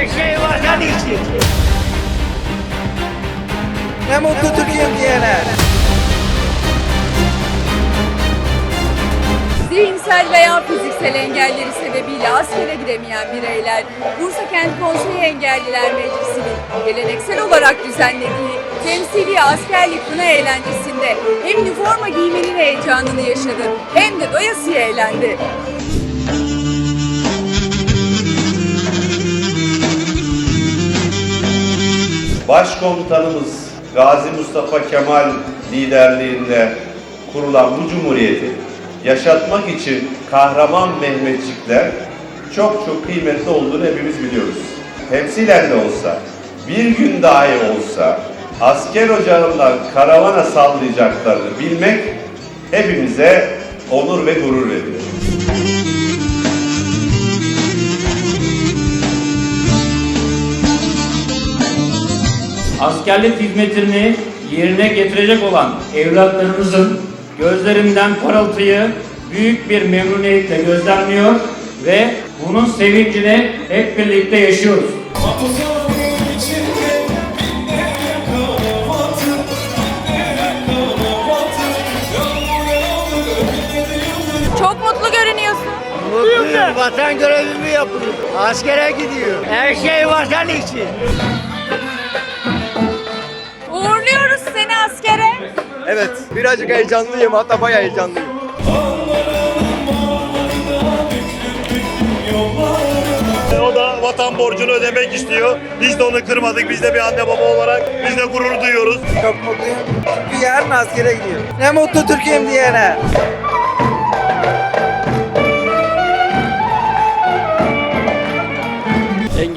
Her şey vatan için. Ne mutlu Türkiye'm diyene. Zihinsel veya fiziksel engelleri sebebiyle askere gidemeyen bireyler, Bursa Kent Konseyi Engelliler Meclisi'nin geleneksel olarak düzenlediği temsili askerlik kına eğlencesinde hem üniforma giymenin heyecanını yaşadı hem de doyasıya eğlendi. Başkomutanımız Gazi Mustafa Kemal liderliğinde kurulan bu cumhuriyeti yaşatmak için kahraman Mehmetçikler çok çok kıymetli olduğunu hepimiz biliyoruz. Temsilen de olsa, bir gün dahi olsa asker ocağından karavana sallayacaklarını bilmek hepimize onur ve gurur veriyor. Askerlik hizmetini yerine getirecek olan evlatlarımızın gözlerinden parıltıyı büyük bir memnuniyetle gözlemliyor ve bunun sevincini hep birlikte yaşıyoruz. Çok mutlu görünüyorsun. Mutluyum. Vatan görevimi yapıyorum. Askere gidiyor. Her şey vatan için. Uğurluyoruz seni askere. Evet, birazcık heyecanlıyım hatta bayağı heyecanlıyım. O da vatan borcunu ödemek istiyor. Biz de onu kırmadık. Biz de bir anne baba olarak biz de gurur duyuyoruz. Çok mutluyum. Çünkü yarın askere gidiyorum. Ne mutlu Türkiye'm diyene.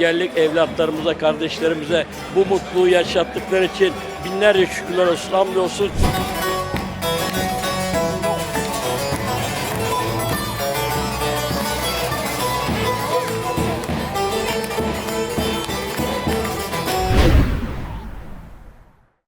Engellik evlatlarımıza, kardeşlerimize bu mutluluğu yaşattıkları için binlerce şükürler olsun, hamdolsun.